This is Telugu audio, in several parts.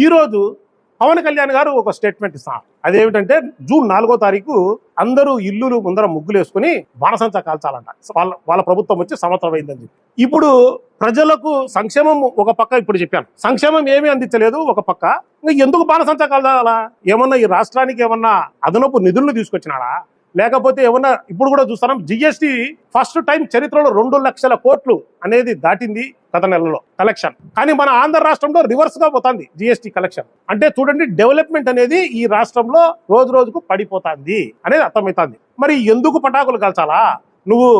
ఈరోజు పవన్ కళ్యాణ్ గారు ఒక స్టేట్మెంట్ ఇస్తున్నారు అదేమిటంటే జూన్ నాలుగో తారీఖు అందరూ ఇల్లులు ముందర ముగ్గులు వేసుకుని బాణసంచ కాల్చాలంట. వాళ్ళ వాళ్ళ ప్రభుత్వం వచ్చి సంవత్సరం అయిందని చెప్పి. ఇప్పుడు ప్రజలకు సంక్షేమం ఒక పక్క ఇప్పుడు చెప్పాను. సంక్షేమం ఏమీ అందించలేదు ఒక పక్క. ఎందుకు బాణసంచ కాల్చాలా? ఏమన్నా ఈ రాష్ట్రానికి ఏమన్నా అదనపు నిధులను తీసుకొచ్చినాడా? లేకపోతే ఏమన్నా ఇప్పుడు కూడా చూస్తున్నాం జిఎస్టీ ఫస్ట్ టైం చరిత్రలో రెండు లక్షల కోట్లు అనేది దాటింది గత నెలలో కలెక్షన్ కానీ మన ఆంధ్ర రాష్ట్రంలో రివర్స్గా పోతుంది జిఎస్టీ కలెక్షన్ అంటే చూడండి డెవలప్మెంట్ అనేది ఈ రాష్ట్రంలో రోజు రోజుకు పడిపోతుంది అనేది అర్థమవుతుంది. మరి ఎందుకు పటాకులు కాల్చాలా? నువ్వు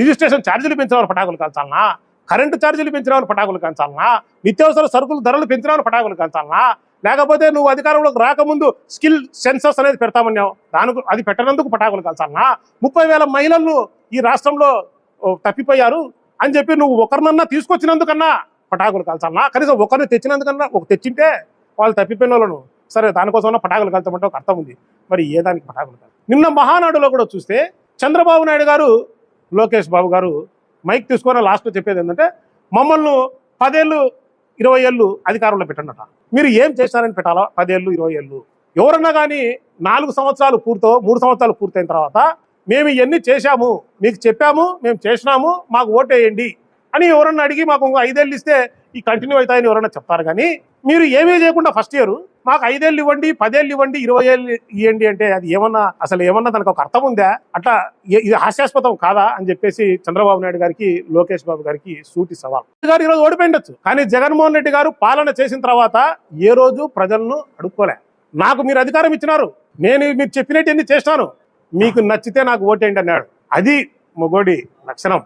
రిజిస్ట్రేషన్ ఛార్జీలు పెంచిన వాళ్ళు పటాకులు కాల్చాలనా? కరెంటు ఛార్జీలు పెంచిన వాళ్ళు పటాకులు కాల్చాలనా? నిత్యావసర సరుకుల ధరలు పెంచిన వాళ్ళు పటాకులు కాల్చాలనా? లేకపోతే నువ్వు అధికారంలోకి రాకముందు స్కిల్ సెన్సస్ అనేది పెడతామన్నావు. దానికి అది పెట్టనందుకు పటాకులు కాల్చాలనా ముప్పై వేల మహిళలు ఈ రాష్ట్రంలో తప్పిపోయారు అని చెప్పి నువ్వు ఒకరినన్నా తీసుకొచ్చినందుకన్నా పటాకులు కాల్చాలనా కనీసం ఒకరిని తెచ్చినందుకన్నా ఒక తెచ్చింటే వాళ్ళు తప్పిపోయిన వాళ్ళను సరే దానికోసమన్నా పటాకులు కాల్చమంటే ఒక అర్థం ఉంది. మరి ఏ దానికి పటాకులు కాదు నిన్న మహానాడులో కూడా చూస్తే చంద్రబాబు నాయుడు గారు లోకేష్ బాబు గారు మైక్ తీసుకొని లాస్ట్లో చెప్పేది ఏంటంటే మమ్మల్ని పదేళ్ళు ఇరవై ఏళ్ళు అధికారంలో పెట్టండి మీరు ఏం చేశారని పెట్టాలా? పదేళ్ళు ఇరవై ఏళ్ళు. ఎవరన్నా కానీ నాలుగు సంవత్సరాలు పూర్తో మూడు సంవత్సరాలు పూర్తయిన తర్వాత మేము ఇవన్నీ చేశాము మీకు చెప్పాము మేము చేసినాము మాకు ఓటేయండి అని ఎవరన్నా అడిగి మాకు ఇంకో ఐదేళ్ళు ఇస్తే ఈ కంటిన్యూ అవుతాయని ఎవరైనా చెప్తారు. కానీ మీరు ఏమీ చేయకుండా ఫస్ట్ ఇయర్ మాకు ఐదేళ్ళు ఇవ్వండి పదేళ్ళు ఇవ్వండి ఇరవై ఏళ్ళు ఇవ్వండి అంటే అది ఏమన్నా అసలు ఏమన్నా దానికి ఒక అర్థం ఉందా? అట్లా ఇది హాస్యాస్పదం కాదా అని చెప్పేసి చంద్రబాబు నాయుడు గారికి లోకేష్ బాబు గారికి సూటి సవాల్. గారు ఈరోజు ఓడిపోయిండొచ్చు. కానీ జగన్మోహన్ రెడ్డి గారు పాలన చేసిన తర్వాత ఏ రోజు ప్రజలను అడుక్కోలే. నాకు మీరు అధికారం ఇచ్చినారు. నేను మీరు చెప్పినట్టు ఎన్ని చేసినాను. మీకు నచ్చితే నాకు ఓటేయండి అన్నాడు. అది మొగోడి లక్షణం.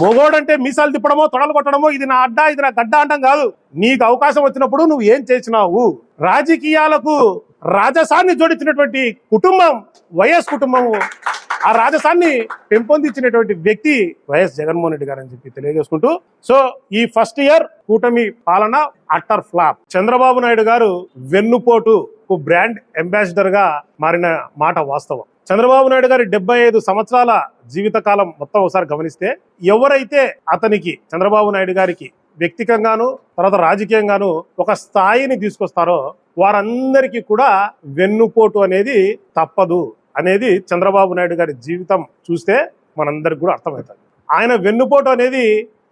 మొగోడంటే మీసాలు తిప్పడమో తొడలు కొట్టడమో ఇది నా అడ్డా ఇది నా గడ్డ అంటాం కాదు. నీకు అవకాశం వచ్చినప్పుడు నువ్వు ఏం చేసినావు? రాజకీయాలకు రాజసాన్ని జోడించినటువంటి కుటుంబం వైఎస్ కుటుంబము ఆ రాజసాన్ని పెంపొందించినటువంటి వ్యక్తి వైఎస్ జగన్మోహన్ రెడ్డి గారు అని చెప్పి తెలియజేసుకుంటూ సో ఈ ఫస్ట్ ఇయర్ కూటమి పాలన అట్టర్ ఫ్లాప్. చంద్రబాబు నాయుడు గారు వెన్నుపోటు. బ్రాండ్ అంబాసిడర్గా మారిన మాట వాస్తవం. చంద్రబాబు నాయుడు గారి డెబ్బై ఐదు సంవత్సరాల జీవితకాలం మొత్తం ఒకసారి గమనిస్తే ఎవరైతే అతనికి చంద్రబాబు నాయుడు గారికి వ్యక్తికంగాను తర్వాత రాజకీయంగాను ఒక స్థాయిని తీసుకొస్తారో వారందరికీ కూడా వెన్నుపోటు అనేది తప్పదు అనేది చంద్రబాబు నాయుడు గారి జీవితం చూస్తే మనందరికి కూడా అర్థమవుతుంది. ఆయన వెన్నుపోటు అనేది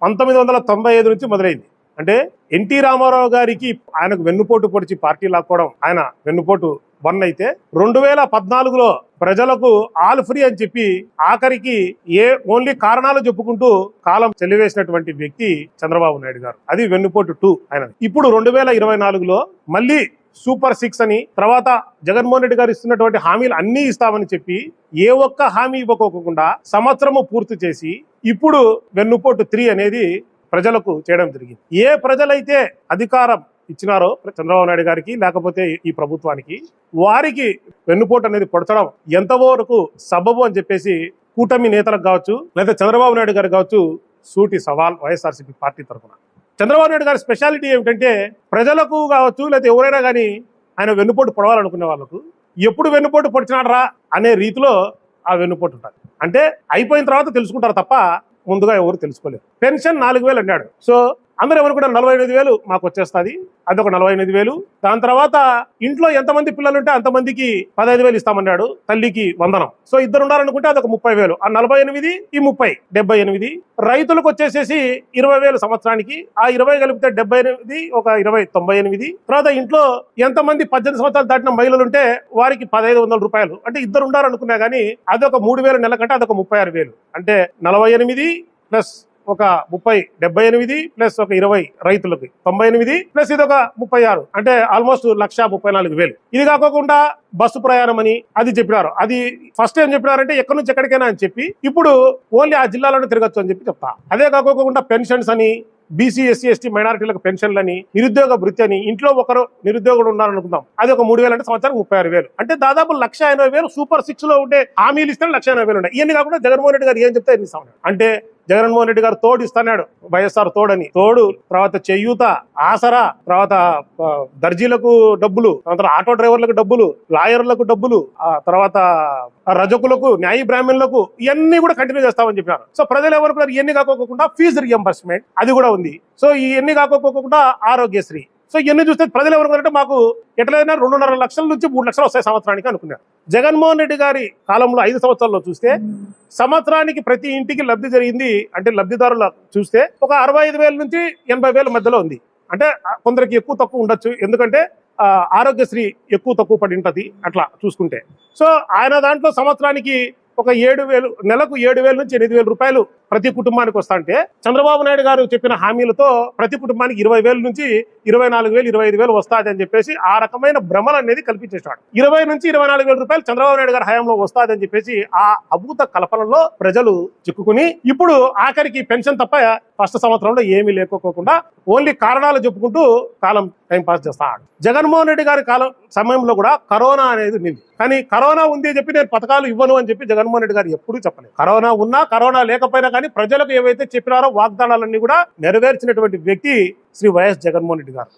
పంతొమ్మిది వందల తొంభై ఐదు నుంచి మొదలైంది. అంటే ఎన్టీ రామారావు గారికి ఆయనకు వెన్నుపోటు పొడిచి పార్టీ లాక్కోవడం ఆయన వెన్నుపోటు వన్ అయితే రెండు వేల పద్నాలుగులో ప్రజలకు ఆల్ ఫ్రీ అని చెప్పి ఆఖరికి ఏ ఓన్లీ కారణాలు చెప్పుకుంటూ కాలం చెల్లివేసినటువంటి వ్యక్తి చంద్రబాబు నాయుడు గారు. అది వెన్నుపోటు టూ ఆయన ఇప్పుడు రెండు వేల ఇరవై నాలుగులో మళ్ళీ సూపర్ సిక్స్ అని తర్వాత జగన్మోహన్ రెడ్డి గారు ఇస్తున్నటువంటి హామీలు అన్ని ఇస్తామని చెప్పి ఏ ఒక్క హామీ ఇవ్వకోకుండా సంవత్సరము పూర్తి చేసి ఇప్పుడు వెన్నుపోటు త్రీ అనేది ప్రజలకు చేయడం జరిగింది. ఏ ప్రజలైతే అధికారం ఇచ్చినారో చంద్రబాబు నాయుడు గారికి లేకపోతే ఈ ప్రభుత్వానికి వారికి వెన్నుపోటు అనేది పొడచడం ఎంతవరకు సబబు అని చెప్పేసి కూటమి నేతలకు కావచ్చు లేదా చంద్రబాబు నాయుడు గారు కావచ్చు సూటి సవాల్ వైఎస్ఆర్సీపీ పార్టీ తరఫున. చంద్రబాబు నాయుడు గారి స్పెషాలిటీ ఏమిటంటే ప్రజలకు కావచ్చు లేదా ఎవరైనా కానీ ఆయన వెన్నుపోటు పొడవాలనుకునే వాళ్ళకు ఎప్పుడు వెన్నుపోటు పొడిచినాడరా అనే రీతిలో ఆ వెన్నుపోటు ఉంటుంది అంటే అయిపోయిన తర్వాత తెలుసుకుంటారు తప్ప ముందుగా ఎవరు తెలుసుకోలేరు పెన్షన్ నాలుగు వేలు అన్నాడు. సో అందరూ ఏమనుకుంటారు నలభై ఎనిమిది వేలు మాకు వచ్చేస్తుంది. అదొక నలభై ఎనిమిది వేలు. దాని తర్వాత ఇంట్లో ఎంతమంది పిల్లలు ఉంటే అంతమందికి పదహైదు వేలు ఇస్తామన్నాడు తల్లికి వందనం. సో ఇద్దరు ఉండాలనుకుంటే అదొక ముప్పై వేలు. ఆ నలభై ఎనిమిది ఈ ముప్పై డెబ్బై ఎనిమిది. రైతులకు వచ్చేసేసి ఇరవై వేలు సంవత్సరానికి. ఆ ఇరవై కలిపితే డెబ్బై ఎనిమిది ఒక ఇరవై తొంభై ఎనిమిది. తర్వాత ఇంట్లో ఎంతమంది పద్దెనిమిది సంవత్సరాలు దాటిన మహిళలు ఉంటే వారికి పదహైదు వందల రూపాయలు. అంటే ఇద్దరు ఉండాలనుకున్నా కానీ అదొక మూడు వేల నెల కంటే అదొక ముప్పై ఆరు వేలు. అంటే నలభై ఎనిమిది ప్లస్ ఒక ముప్పై డెబ్బై ఎనిమిది ప్లస్ ఒక ఇరవై రైతులకి తొంభై ఎనిమిది ప్లస్ ఇది ఒక ముప్పై ఆరు. అంటే ఆల్మోస్ట్ లక్ష ముప్పై నాలుగు వేలు. ఇది కాకోకుండా బస్సు ప్రయాణం అని అది చెప్పినారు. అది ఫస్ట్ ఏం చెప్పినారంటే ఎక్కడి నుంచి ఎక్కడికైనా అని చెప్పి ఇప్పుడు ఓన్లీ ఆ జిల్లాలోనే తిరగచ్చు అని చెప్పి చెప్తా. అదే కాకుండా పెన్షన్స్ అని బీసీ ఎస్సీ ఎస్టీ మైనారిటీలకు పెన్షన్లని నిరుద్యోగ భృతి అని ఇంట్లో ఒకరు నిరుద్యోగుడు ఉన్నారనుకుందాం అది ఒక మూడు వేలు అంటే సంవత్సరం ముప్పై ఆరు వేలు. అంటే దాదాపు లక్ష ఎనభై వేలు సూపర్ సిక్స్లో ఉండే హామీలు ఇస్తే లక్ష ఎనభై వేలు ఉన్నాయి. ఇవన్నీ కాకుండా జగన్మోహన్ రెడ్డి గారు ఏం చెప్తే ఎన్ని అంటే జగన్మోహన్ రెడ్డి గారు తోడు ఇస్తున్నాడు. వైఎస్ఆర్ తోడని. తోడు తర్వాత చెయ్యూత ఆసరా తర్వాత దర్జీలకు డబ్బులు తర్వాత ఆటో డ్రైవర్లకు డబ్బులు లాయర్లకు డబ్బులు ఆ తర్వాత రజకులకు న్యాయ బ్రాహ్మణులకు ఇవన్నీ కూడా కంటిన్యూ చేస్తామని చెప్పారు సో ప్రజలు ఎవరు ఇవన్నీ కాకోకుండా ఫీజు రియంబర్స్మెంట్ అది కూడా ఉంది. సో ఇవన్నీ కాకోకుండా ఆరోగ్యశ్రీ సో ఇవన్నీ చూస్తే ప్రజలు ఎవరు మాకు ఎట్లయినా రెండున్నర లక్షల నుంచి మూడు లక్షలు వస్తాయి సంవత్సరానికి అనుకున్నారు. జగన్మోహన్ రెడ్డి గారి కాలంలో ఐదు సంవత్సరాల్లో చూస్తే సంవత్సరానికి ప్రతి ఇంటికి లబ్ధి జరిగింది అంటే లబ్ధిదారుల చూస్తే ఒక అరవై ఐదు వేల నుంచి ఎనభై వేల మధ్యలో ఉంది. అంటే కొందరికి ఎక్కువ తక్కువ ఉండొచ్చు. ఎందుకంటే ఆరోగ్యశ్రీ ఎక్కువ తక్కువ పడి ఉంటుంది అట్లా చూసుకుంటే. సో ఆయన దాంట్లో సంవత్సరానికి ఒక ఏడు వేలు నెలకు ఏడు వేల నుంచి ఎనిమిది వేల రూపాయలు ప్రతి కుటుంబానికి వస్తా అంటే చంద్రబాబు నాయుడు గారు చెప్పిన హామీలతో ప్రతి కుటుంబానికి ఇరవై వేల నుంచి ఇరవై నాలుగు వేలు ఇరవై ఐదు వేలు వస్తాది అని చెప్పేసి ఆ రకమైన భ్రమలు అనేది కల్పించేసాడు ఇరవై నుంచి ఇరవై నాలుగు వేల రూపాయలు చంద్రబాబు నాయుడు గారి హయాంలో వస్తాది అని చెప్పేసి ఆ అభూత కల్పనలో ప్రజలు చిక్కుకుని ఇప్పుడు ఆఖరికి పెన్షన్ తప్ప ఫస్ట్ సంవత్సరంలో ఏమీ లేకపోకుండా ఓన్లీ కారణాలు చెప్పుకుంటూ కాలం టైం పాస్ చేస్తాడు జగన్మోహన్ రెడ్డి గారి కాలం సమయంలో కూడా కరోనా అనేది నింది కానీ కరోనా ఉంది చెప్పి నేను పథకాలు ఇవ్వను అని చెప్పి జగన్మోహన్ రెడ్డి గారు ఎప్పుడూ చెప్పలేదు. కరోనా ఉన్నా కరోనా లేకపోయినా కానీ ప్రజలకు ఏవైతే చెప్పినారో వాగ్దానాలన్నీ కూడా నెరవేర్చినటువంటి వ్యక్తి శ్రీ వైఎస్ జగన్మోహన్ రెడ్డి గారు.